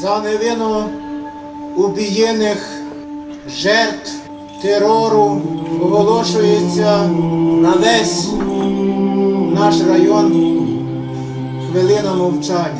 за невинно убієних жертв терору оголошується на весь наш район хвилина мовчання.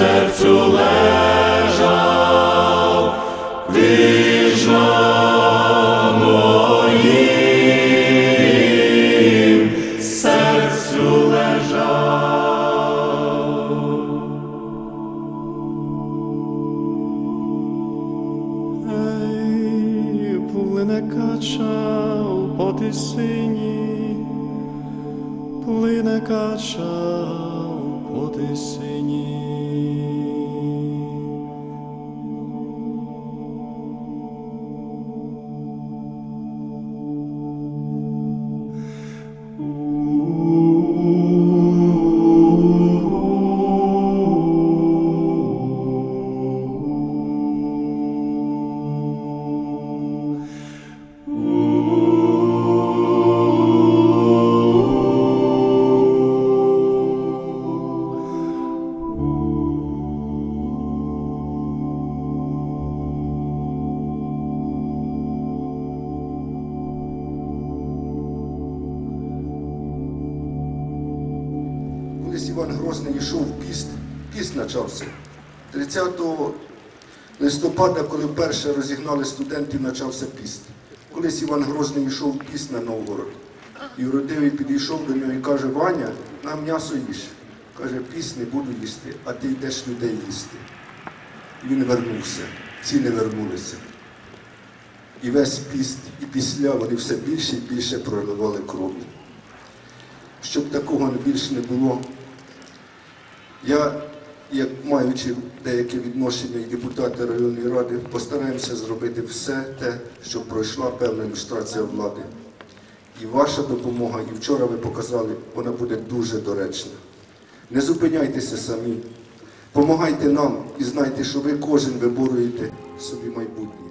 Серцю лежав, на моїм серцю лежав. Ей, плине кача по тисині, плине кача по. Іван Грозний йшов в піст, піст почався. 30 листопада, коли вперше розігнали студентів, почався піст. Колись Іван Грозний йшов піст на Новгород. І родивий підійшов до нього і каже, Ваня, нам м'ясо їж. Каже, піст не буду їсти, а ти йдеш людей їсти. І він вернувся, ці не вернулися. І весь піст, і після вони все більше і більше проливали крові щоб такого більше не було. Я, як маючи деяке відношення і депутати районної ради, постараємося зробити все те, щоб пройшла певна ілюстрація влади. І ваша допомога, і вчора ви показали, вона буде дуже доречна. Не зупиняйтеся самі, помагайте нам і знайте, що ви кожен виборюєте собі майбутнє.